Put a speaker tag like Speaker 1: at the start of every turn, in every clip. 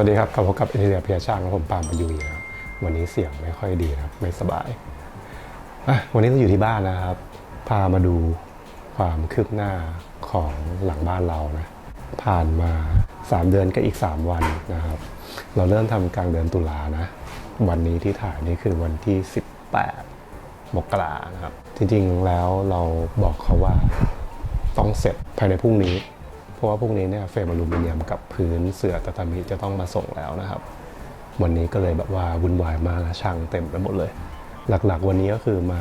Speaker 1: วัสดีครับกลับพบกับอินเดียเพียช่างและผมปาล์มมายุยนะครับวันนี้เสียงไม่ค่อยดีนะครับ ไม่สบาย วันนี้เราอยู่ที่บ้านนะครับ พามาดูความคืบหน้าของหลังบ้านเรานะ ผ่านมา 3 เดือนก็อีก 3 วันนะครับ เราเริ่มทำกลางเดือนตุลานะ วันนี้ที่ถ่ายนี่คือวันที่ 18 มกรานะครับ จริงๆแล้วเราบอกเขาว่าต้องเสร็จภายในพรุ่งนี้ ราะว่าพรุ่งนี้เนี่ยเฟรมอลูมิเนียมกับพื้นเสื่อตาตามิจะต้องมาส่งแล้วนะครับ วันนี้ก็เลยแบบว่าวุ่นวายมากช่างเต็มไปหมดเลย หลักๆ วันนี้ก็คือมา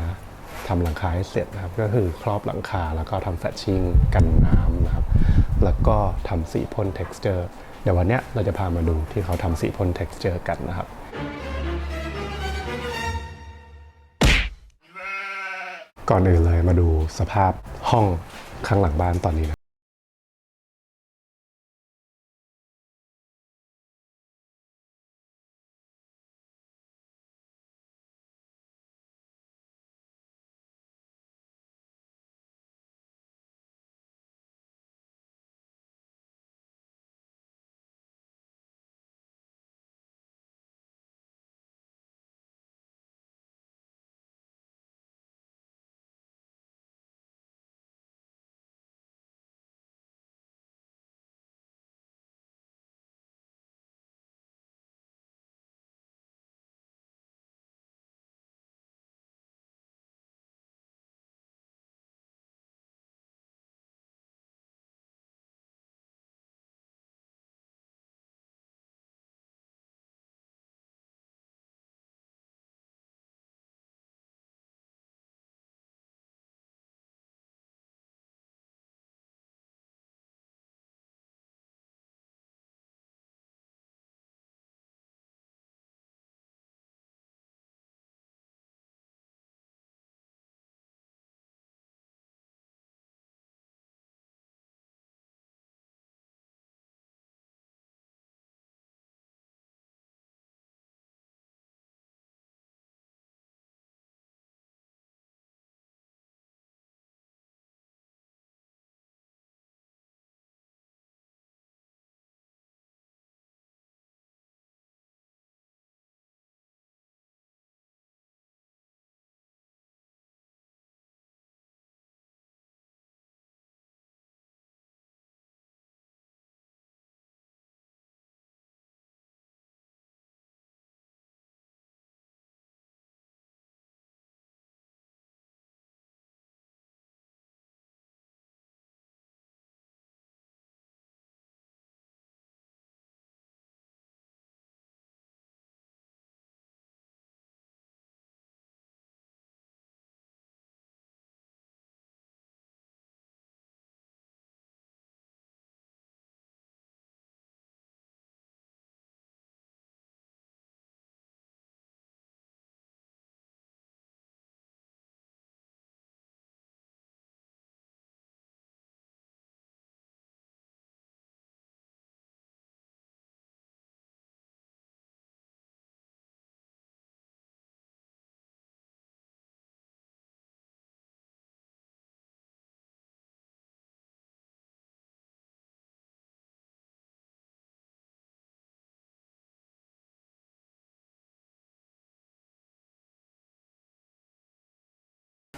Speaker 1: ทำหลังคาให้เสร็จนะครับ ก็คือครอบหลังคาแล้วก็ทำแฟชชิ่งกันน้ำนะครับ แล้วก็ทำสีพ่น texture เดี๋ยววันเนี้ยเราจะพามาดูที่เขาทำสีพ่น texture กันนะครับก่อนอื่นเลยมาดูสภาพห้องข้างหลังบ้านตอนนี้นะ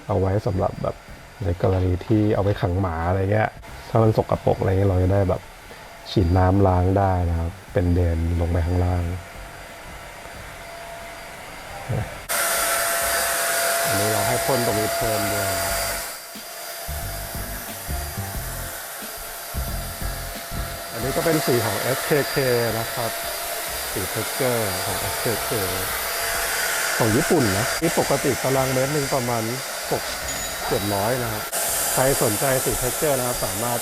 Speaker 1: เอาไว้สำหรับแบบในกรณีที่เอาไปขังหมาอะไรเงี้ย ถ้ามันสกรปรกอะไรเงี้ยเราจะได้แบบฉีดน้ำล้างได้นะครับ เป็นเดนลงไปข้างล่างอันนี้เราให้พ่นตรงนี้เพิ่มด้วยนอันนี้ก็เป็นสีของ SKK นะครับ สีเทคเจอร์ของ SKK ของญี่ปุ่นนะที่ปกติตารางเมตรหนึ่งประมาณ 6 700 นะครับ ใครสนใจสีเทคเจอร์นะครับ สามารถ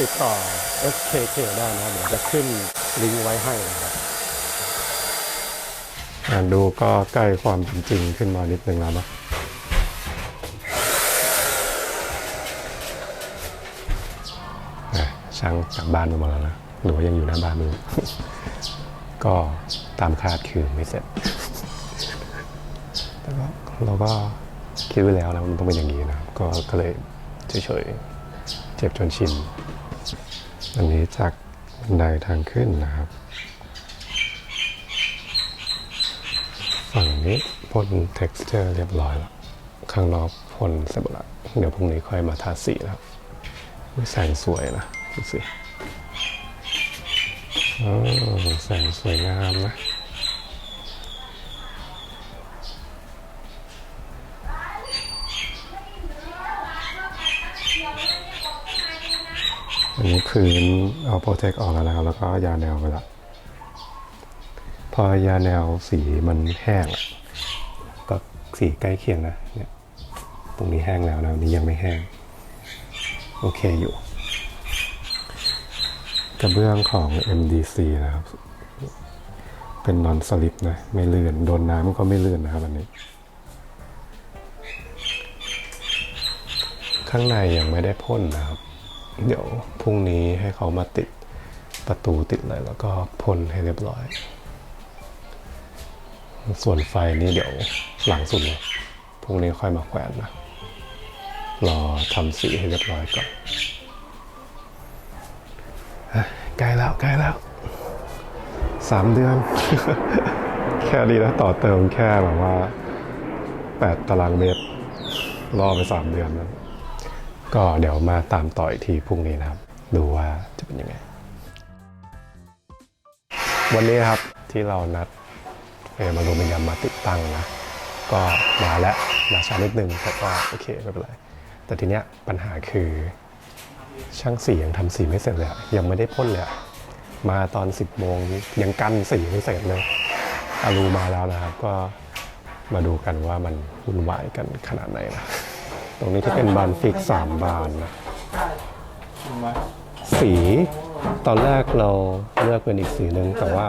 Speaker 1: ติดต่อ SKK ได้นะครับเดี๋ยวจะขึ้นลิงก์ไว้ให้นะครับอ่านดูก็ใกล้ความเป็นจริงขึ้นมานิดนึงแล้วนะช่างกลับบ้านไปหมดแล้วนะหรือว่ายังอยู่หน้าบ้านไม่รู้ก็ตามคาดคือไม่เสร็จแต่ก็เราก็ คิดไว้แล้วนะมันต้องเป็นอย่างนี้นะก็ก็เลยเฉยๆเจ็บจนชินอันนี้จากบันไดทางขึ้นนะครับฝั่งนี้พ่น texture เรียบร้อยแล้วข้างนอกพ่นเสร็จละเดี๋ยวพรุ่งนี้ค่อยมาทาสีแล้วแสงสวยนะดูสิแสงสวยงามนะ อันนี้พื้นเอาโปรเทคออกแล้วนะครับแล้วก็ยาแนวไปละพอยาแนวสีมันแห้งก็สีใกล้เคียงนะเนี่ยตรงนี้แห้งแล้วนะนนี้ยังไม่แห้ง โอเคอยู่ กระเบื้องของ MDC นะครับ เป็นนอนสลิปนะ ไม่เลื่อน โดนน้ำก็ไม่เลื่อนนะครับอันนี้ ข้างในยังไม่ได้พ่นนะครับ เดี๋ยวพรุ่งนี้ให้เขามาติดประตูติดอะไรแล้วก็พ่นให้เรียบร้อย ส่วนไฟนี่เดี๋ยวหลังสุดเลยพรุ่งนี้ค่อยมาแขวนนะรอทำสีให้เรียบร้อยก่อนใกล้แล้วใกล้แล้วสามเดือน แค่นี้นะต่อเติมแค่แบบว่าแปดตารางเมตร รอไปสามเดือนนั้น ก็เดี๋ยวมาตามต่ออีกทีพรุ่งนี้นะครับ ดูว่าจะเป็นยังไง วันนี้ครับที่เรานัดเอมารูมินยมมาติดตั้งนะ ก็มาแล้วมาช้านิดนึงแต่ก็โอเคไม่เป็นไร แต่ทีเนี้ยปัญหาคือช่างสียังทำสีไม่เสร็จเลยยังไม่ได้พ่นเลยมาตอน 10โมงยังกันสีไม่เสร็จเลยอารูมาแล้วนะครับก็มาดูกันว่ามันวุ่นวายกันขนาดไหนนะ ตรงนี้จะเป็นบานฟิกสามบานนะสีตอนแรกเราเลือกเป็นอีกสีหนึ่งแต่ว่า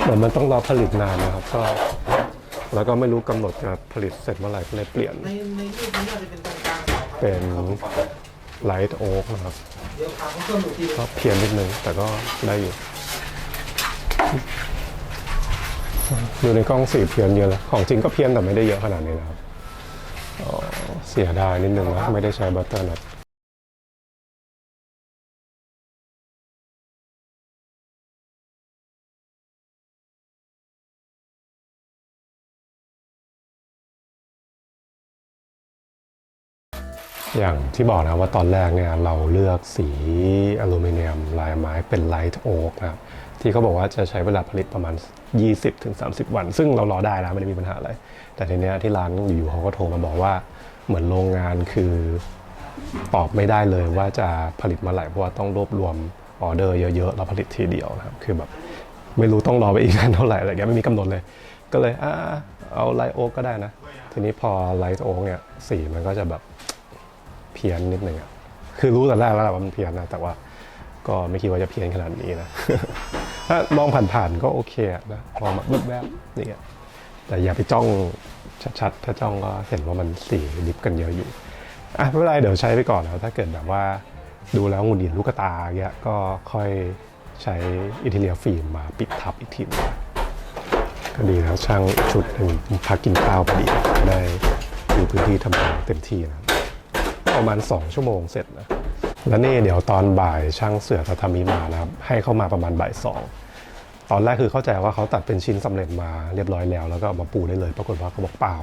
Speaker 1: เหมือนมันต้องรอผลิตนานนะครับ ก็ แล้วก็ไม่รู้กำหนดจะผลิตเสร็จเมื่อไหร่ก็เลยเปลี่ยน
Speaker 2: ในในรูปนี้อาจจะเป็นตรงกลางเสา
Speaker 1: เป็นไลท์โอ๊กนะครับ
Speaker 2: เดี๋ยวถามเพิ่มอีกที
Speaker 1: ก็เพี้ยนนิดนึงแต่ก็ได้อยู่ดูในกล้องสีเพี้ยนเยอะเลยของจริงก็เพี้ยนแต่ไม่ได้เยอะขนาดนี้นะครับอ๋อ เสียดายนิดนึงนะไม่ได้ใช้บัตเตอร์นัทอย่างที่บอกนะว่าตอนแรกเนี่ยเราเลือกสีอลูมิเนียมลายไม้เป็นไลท์โอ๊กนะครับ ที่เขาบอกว่าจะใช้เวลาผลิตประมาณ 20-30 วัน ซึ่งเรารอได้นะไม่ได้มีปัญหาอะไร แต่ทีเนี้ยที่ร้านอยู่ๆเขาก็โทรมาบอกว่าเหมือนโรงงานคือตอบไม่ได้เลยว่าจะผลิตมื่อไหร่เพราะว่าต้องรวบรวมออเดอร์เยอะๆแล้วผลิตทีเดียวนะครับคือแบบไม่รู้ต้องรอไปอีกนานเท่าไหร่อะไรเงี้ยไม่มีกำหนดเลย ก็เลยอ่าเอาไลท์โอ๊กก็ได้นะ ทีนี้พอไลท์โอ๊กเนี่ยสีมันก็จะแบบเพี้ยนนิดนึงอะคือรู้แต่แรกแล้วแหละว่ามันเพี้ยนนะแต่ว่าก็ไม่คิดว่าจะเพี้ยนขนาดนี้นะ ถ้ามองผ่านๆก็โอเคนะมองแบบแวบๆนี่อะแต่อย่าไปจ้องชัดๆ ถ้าจ้องก็เห็นว่ามันสีดิฟกันเยอะอยู่อะไม่เป็นไรเดี๋ยวใช้ไปก่อนนะถ้าเกิดแบบว่าดูแล้วหงุดหงิดลูกตาเงี้ยก็ค่อยใช้อินเทเลียฟิล์มมาปิดทับอีกทีนึงก็ดีแล้วช่างชุดหนึ่งพักกินข้าวพอดีได้มีพื้นที่ทำงานเต็มที่นะประมาณ 2 ชั่วโมงเสร็จนะ แล้วนี่เดี๋ยวตอนบ่ายช่างเสือตาทามิมานะครับ ให้เข้ามาประมาณบ่ายสองตอนแรกคือเข้าใจว่าเขาตัดเป็นชิ้นสำเร็จมาเรียบร้อยแล้ว แล้วก็เอามาปูได้เลย ปรากฏว่าเขาบอกเปล่า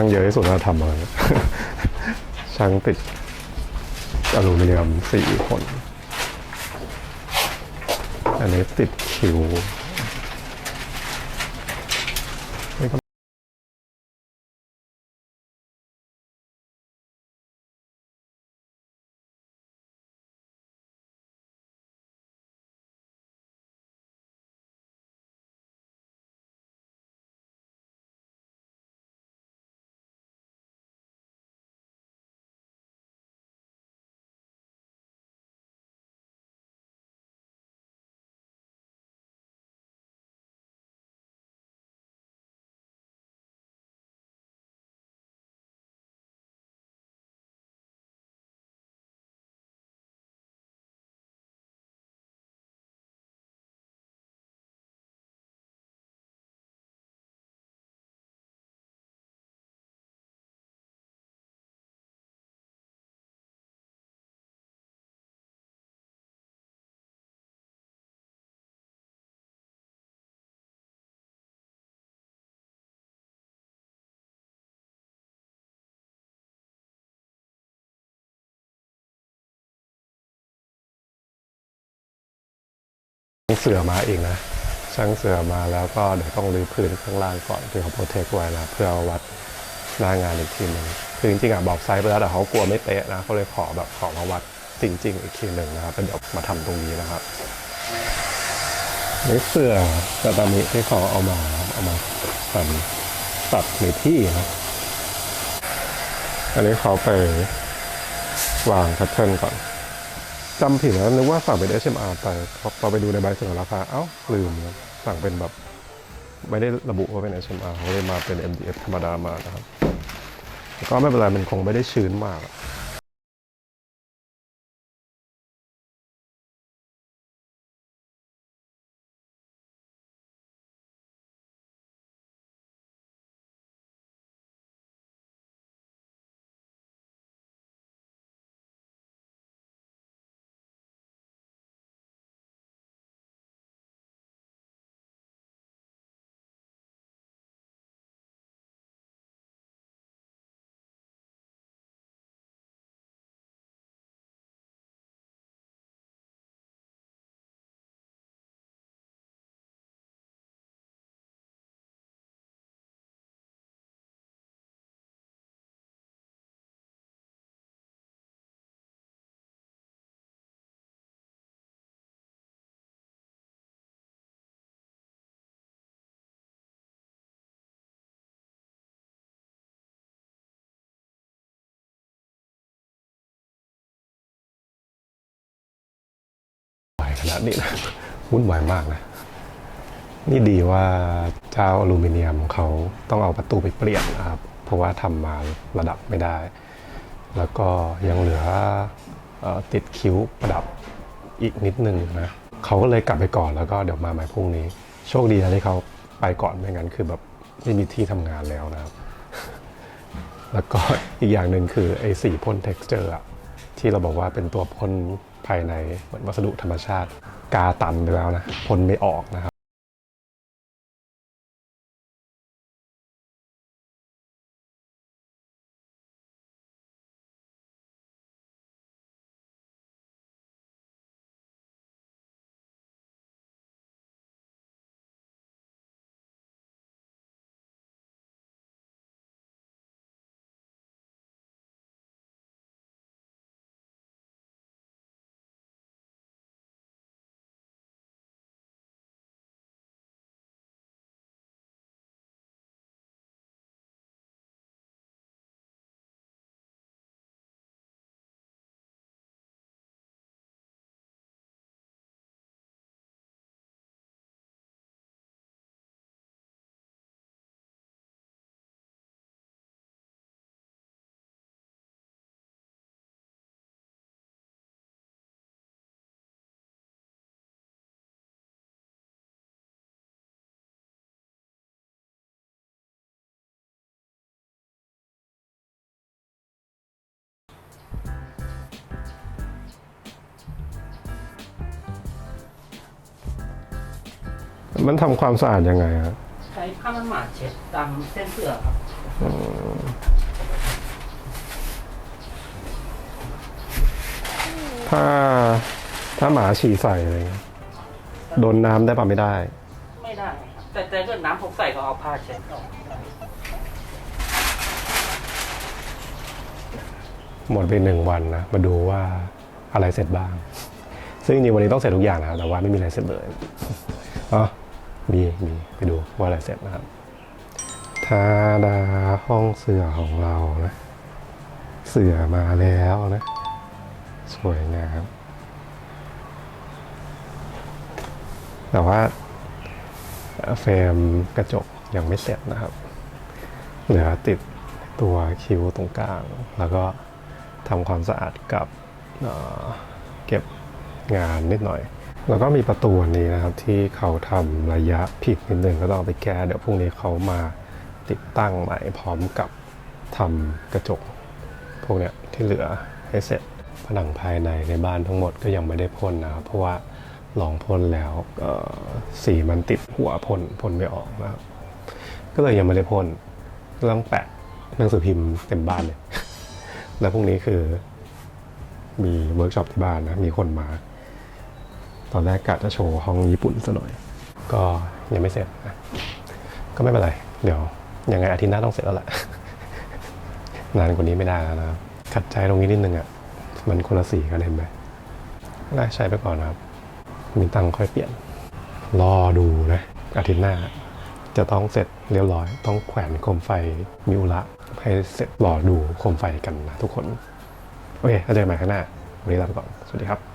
Speaker 1: ช่างเยอะที่สุดเราทำมาช่างติดอลูมิเนียมสี่คน อันนี้ติดคิว เสือมาเองนะช่างเสือมาแล้วก็เดี๋ยวต้องรื้อพื้นข้างล่างก่อนที่เขาโปรเทคไว้นะเพื่อวัดหน้างานอีกทีหนึ่งคือจริงๆอะบอกไซส์ไปแล้วแต่เขากลัวไม่เป๊ะนะเขาเลยขอแบบขอมาวัดจริง ๆ อีกทีหนึ่งนะครับเดี๋ยวมาทำตรงนี้นะครับนี่เสือตาตามิที่ขาเอามาเอามาทำตัดในที่นะอันนี้เขาไปวางแพทเทิร์นก่อน จำผิดแล้วนึกว่าสั่งเป็น HMR แต่พอไปดูในใบเสนอราคา เอ้า ลืมครับสั่งเป็นแบบ ไม่ได้ระบุว่าเป็น HMR เขาเลยมาเป็น MDF ธรรมดามานะครับ ก็ไม่เป็นไร มันคงไม่ได้ชื้นมาก อะวนาดนี้นะวุ่นวายมากนะ นี่ดีว่าเจ้าอลูมิเนียมเขาต้องเอาประตูไปเปลี่ยนนะครับ เพราะว่าทำมาระดับไม่ได้ แล้วก็ยังเหลือออติดคิ้วประดับอีกนิดนึงนะเขาก็เลยกลับไปก่อนแล้วก็เดี๋ยวมาใหม่พรุ่งนี้ โชคดีนะที่เขาไปก่อนไม่งั้นคือแบบไม่มีที่ทำงานแล้วนะครับ แล้วก็อีกอย่างหนึ่งคือไอ้สีพ่น texture อะที่เราบอกว่าเป็นตัวพ่น ภายในเหมือนวัสดุธรรมชาติ กาตันไปแล้วนะพ่นไม่ออกนะครับ มันทำความสะอาดยังไงครับ
Speaker 3: ใช้ผ้ามันหมาดเช็ดตามเส้นเสือครับ
Speaker 1: อืมถ้าถ้าหมาฉี่ใส่อะไรเงี้ยโดนน้ำได้ปะไม่ได้
Speaker 3: ไม่ได้ครับ แต่แต่เกิดน้ำผมใส่ก็เอาผ้าเช็ดออก
Speaker 1: หมดไปหนึ่งวันนะ มาดูว่าอะไรเสร็จบ้าง ซึ่งจริงๆวันนี้ต้องเสร็จทุกอย่างนะครับแต่ว่าไม่มีอะไรเสร็จเลยอ๋อ มีมีไปดูว่าอะไรเสร็จนะครับทาดาห้องเสือของเรานะ เสือมาแล้วนะ สวยงามแต่ว่าเฟรมกระจกยังไม่เสร็จนะครับ เหลือติดตัวคิ้วตรงกลาง แล้วก็ทำความสะอาดกับเเก็บงานนิดหน่อย แล้วก็มีประตูนี้นะครับที่เขาทำระยะผิดนิดนึงก็ต้องเอาไปแก้เดี๋ยวพรุ่งนี้เขามาติดตั้งใหม่พร้อมกับทำกระจก พวกเนี้ยที่เหลือให้เสร็จผนังภายในในบ้านทั้งหมดก็ยังไม่ได้พ่นนะครับเพราะว่าลองพ่นแล้วสีมันติดหัวพ่นพ่นไม่ออกนะครับก็เลยยังไม่ได้พ่นก็ต้องแปะหนังสือพิมพ์เต็มบ้านเลย แล้วพรุ่งนี้คือมีเวิร์กช็อปที่บ้านนะ มีคนมา ตอนแรกกะจะโชว์ห้องญี่ปุ่นซะหน่อย ก็ยังไม่เสร็จนะก็ไม่เป็นไร เดี๋ยวยังไงอาทิตย์หน้าต้องเสร็จแล้วแหละ นานกว่านี้ไม่ได้แล้วนะครับขัดใจตรงนี้นิดนึงอะ่ะ มันคนละสีกันเห็นไหมได้ใช้ไปก่อนนะครับ มีตังค์ค่อยเปลี่ยน รอดูนะ อาทิตย์หน้า จะต้องเสร็จเรียบร้อย ต้องแขวนโคมไฟมิวระให้เสร็จรอดูโคมไฟกันนะทุกคน โอเคเจอกันใหม่ข้างหน้าวันนี้ลาไปก่อน สวัสดีครับ